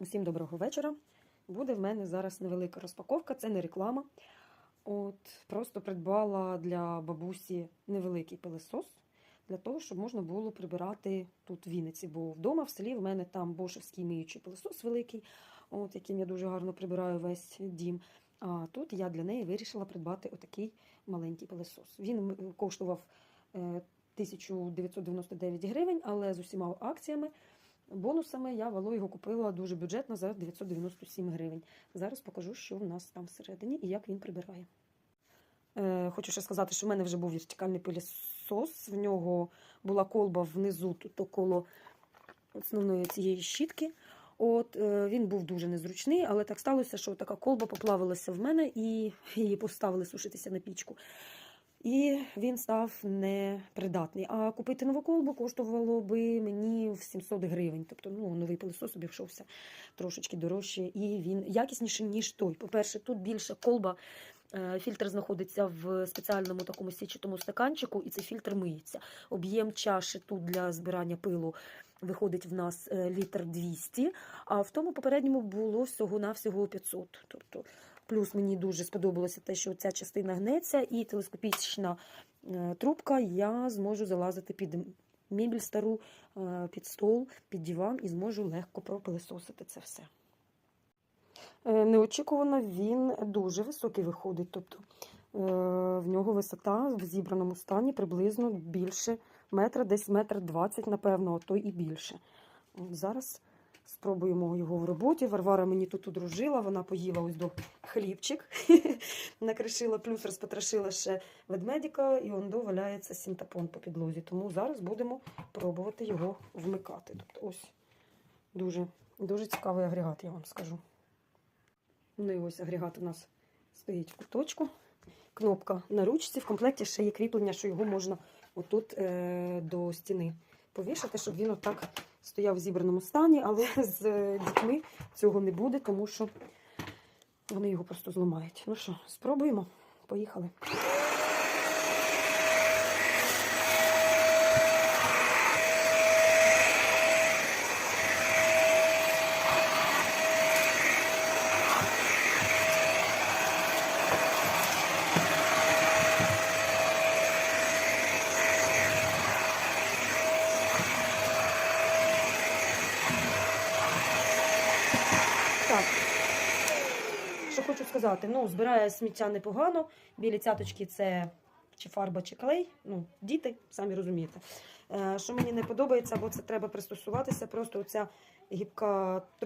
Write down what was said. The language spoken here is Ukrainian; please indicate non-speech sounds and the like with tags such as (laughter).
Усім доброго вечора. Буде в мене зараз невелика розпаковка, це не реклама. От, просто придбала для бабусі невеликий пилесос для того, щоб можна було прибирати тут в Вінниці. Бо вдома в селі в мене там бошевський миючий пилесос великий, от, яким я дуже гарно прибираю весь дім. А тут я для неї вирішила придбати отакий маленький пилесос. Він коштував е, 1999 гривень, але з усіма акціями Бонусами я вало його купила дуже бюджетно за 997 гривень. Зараз покажу, що в нас там всередині і як він прибирає. Е, хочу ще сказати, що в мене вже був вертикальний пилісос. В нього була колба внизу, тут около основної цієї щітки. От е, він був дуже незручний, але так сталося, що така колба поплавилася в мене і її поставили сушитися на пічку. І він став непридатний. А купити нову колбу коштувало би мені в 700 гривень. Тобто ну, новий пилосос обійшовся трошечки дорожче, і він якісніший, ніж той. По-перше, тут більше колба. е, Фільтр знаходиться в спеціальному такому січатому стаканчику, і цей фільтр миється. Об'єм чаші тут для збирання пилу виходить в нас е, літр 200, а в тому попередньому було всього-навсього 500. Тобто Плюс мені дуже сподобалося те, що ця частина гнеться, і телескопічна е, трубка я зможу залазити під мебель стару, е, під стол, під диван і зможу легко пропилисосити це все. Е, Неочікувано він дуже високий виходить. Тобто в нього висота в зібраному стані приблизно більше метра, десь метр двадцять, напевно, а то і більше. Зараз спробуємо його в роботі. Варвара мені тут одружила, вона поїла ось до хлібчик, (laughs) накришила, плюс розпотрошила ще ведмедика, і он валяється синтепон по підлозі. Тому зараз будемо пробувати його вмикати. Тобто ось дуже, дуже цікавий агрегат, я вам скажу. Ну і ось агрегат у нас стоїть в куточку. Кнопка на ручці. В комплекті ще є кріплення, що його можна отут е, до стіни повішати, щоб він отак стояв в зібраному стані, але (laughs) з е, дітьми цього не буде, тому що вони його просто зламають. Ну що, спробуємо? Поїхали. Так. Що хочу сказати, ну, збирає сміття непогано. Білі цяточки це чи фарба, чи клей. Ну, діти, самі розумієте. Е, що мені не подобається, бо це треба пристосуватися. Просто оця гібка